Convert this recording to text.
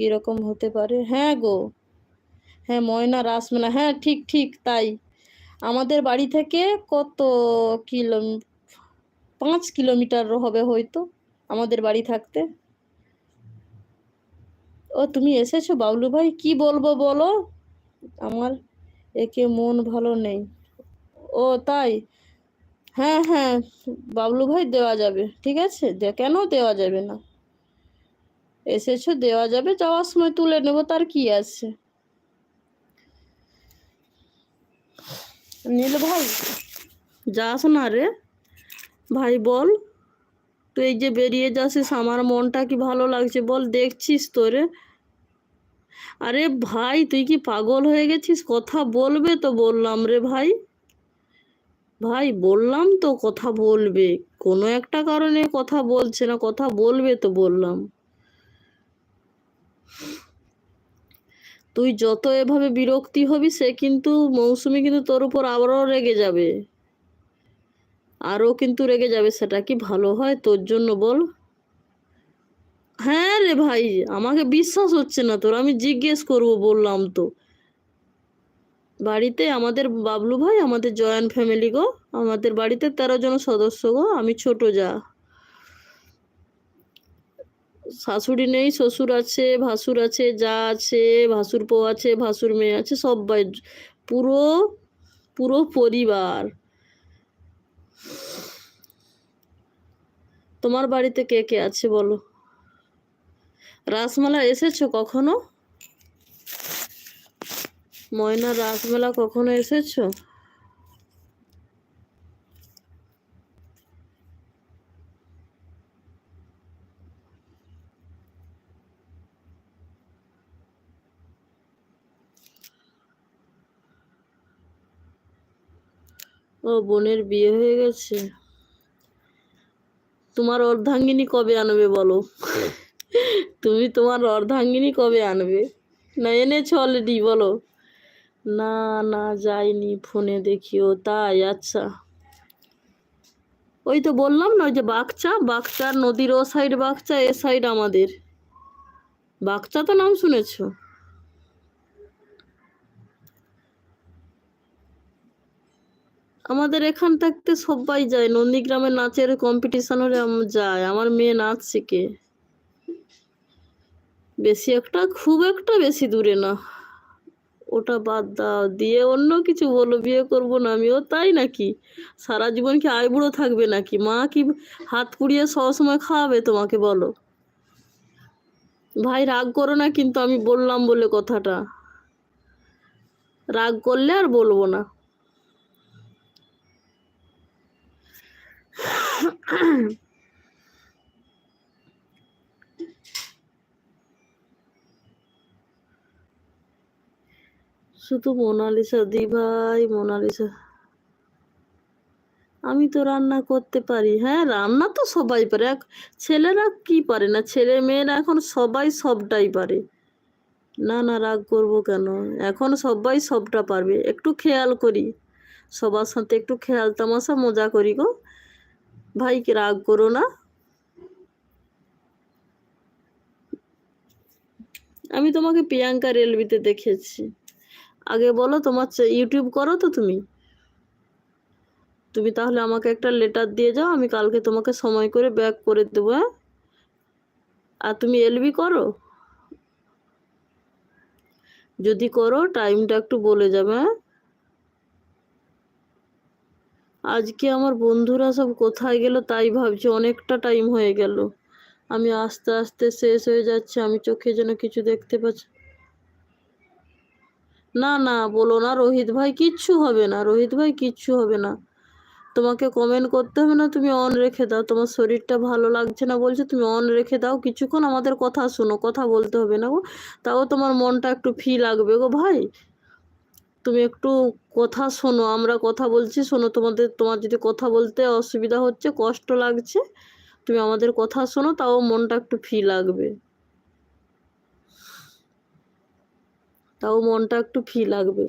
কীরকম হতে পারে? হ্যাঁ গো। হ্যাঁ ময়না রাসমেলা হ্যাঁ ঠিক ঠিক, তাই। আমাদের বাড়ি থেকে কত কিলো, পাঁচ কিলোমিটার হবে হয়তো আমাদের বাড়ি থাকতে। ও, তুমি এসেছ বাবলু ভাই? কি বলব বলো? আমার একে মন ভালো নেই। ও, তাই? হ্যাঁ হ্যাঁ বাবলু ভাই দেওয়া যাবে, ঠিক আছে? কেন দেওয়া যাবে না? এসেছ, দেওয়া যাবে, যাওয়ার সময় তুলে নেব, তার কি আছে? নীল ভাই, যাস না রে। ভাই বল, তুই এই যে বেরিয়ে যাচ্ছিস, আমার মনটা কি ভালো লাগছে বল, দেখছিস তোরে। আরে ভাই, তুই কি পাগল হয়ে গেছিস? কথা বলবে তো বললাম রে ভাই। ভাই, বললাম তো, কথা বলবে। কোনো একটা কারণে কথা বলছে না, কথা বলবে তো বললাম। তুই যত এভাবে বিরক্তি হবি, সে কিন্তু মৌসুমি কিন্তু তোর উপর আবারও রেগে যাবে। আরও কিন্তু রেগে যাবে, সেটা কি ভালো হয়? তোর জন্য বল। হ্যাঁ রে ভাই, আমাকে বিশ্বাস হচ্ছে না তোর, আমি জিজ্ঞেস করব, বললাম তো। বাড়িতে আমাদের বাবলু ভাই, আমাদের জয়েন্ট ফ্যামিলি গো, আমাদের বাড়িতে তেরো জন সদস্য গো, আমি ছোট যা। শাশুড়ি নেই, শ্বশুর আছে, ভাসুর আছে, যা আছে, ভাসুর পো আছে, ভাসুর মেয়ে আছে, সবাই পুরো পুরো পরিবার। তোমার বাড়িতে কে কে আছে বলো? রাসমেলা এসেছ কখনো? ময়না, রাসমেলা কখনো এসেছ? ও বোনের বিয়ে হয়ে গেছে। তোমার অর্ধাঙ্গিনী কবে আনবে বলো? তুমি তোমার অর্ধাঙ্গিনী কবে আনবে? না, এনেছো অলরেডি বলো। না না, যাইনি, ফোনে দেখিও, তাই আচ্ছা। ওই তো বললাম না, ওই যে বাগচা, বাগচার নদীর ও সাইড বাগচা, এ সাইড আমাদের। বাগচা তো নাম শুনেছো? আমাদের এখান থাকতে সবাই যায়। নন্দীগ্রামে নাচের কম্পিটিশন হলে যায়। আমার মেয়ে নাচ শিখে। বেশি একটা, খুব একটা বেশি দূরে না। ওটা বাদ দাও। দিয়ে অন্য কিছু বলো, বিয়ে করব না আমি ও তাই নাকি? সারা জীবন কি আইবুড়ো থাকবে নাকি? মা কি হাত পুড়িয়ে সবসময় খাওয়াবে তোমাকে বলো? ভাই, রাগ করো না, কিন্তু আমি বললাম বলে কথাটা। রাগ করলে আর বলব না। শুধু মোনালিসা দি ভাই মোনালিসা। আমি তো রান্না করতে পারি। হ্যাঁ রান্না তো সবাই পারে। এক ছেলেরা কি পারে না? ছেলে মেয়েরা এখন সবাই সবটাই পারে। না না, রাগ করব কেন? এখন সবাই সবটা পারবে। একটু খেয়াল করি। সবার সাথে একটু খেয়াল তামাশা, মজা করি গো। ভাই রাগ করো না। আমি তোমাকে প্রিয়াঙ্কা রেলভিতে দেখেছি। আগে বলো তোমার ইউটিউব করো তো তুমি। তুমি তাহলে আমাকে একটা লেটার দিয়ে যাও, আমি কালকে তোমাকে সময় করে ব্যাক করে দেবো হ্যাঁ? আর তুমি এলবি করো? যদি করো টাইমটা একটু বলে যাবে হ্যাঁ? আজকে আমার বন্ধুরা সব কোথায় গেল তাই ভাবছি, অনেকটা টাইম হয়ে গেল। আমি আস্তে আস্তে শেষ হয়ে যাচ্ছে, আমি চোখে যেন কিছু দেখতে পাচ্ছি। না না, বলো না রোহিত ভাই, কিচ্ছু হবে না, রোহিত ভাই, কিচ্ছু হবে না। তোমাকে কমেন্ট করতে হবে না, তুমি অন রেখে দাও। তোমার শরীরটা ভালো লাগছে না বলছে, তুমি অন রেখে দাও। কিছুক্ষণ আমাদের কথা শোনো, কথা বলতে হবে না গো। তাও তোমার মনটা একটু ফ্রি লাগবে গো ভাই। তুমি একটু কথা শোনো, আমরা কথা বলছি, শোনো তোমাদের, তোমার যদি কথা বলতে অসুবিধা হচ্ছে, কষ্ট লাগছে, তুমি আমাদের কথা শোনো, তাও মনটা একটু ফি লাগবে। তাও মনটা একটু ফ্রি লাগবে।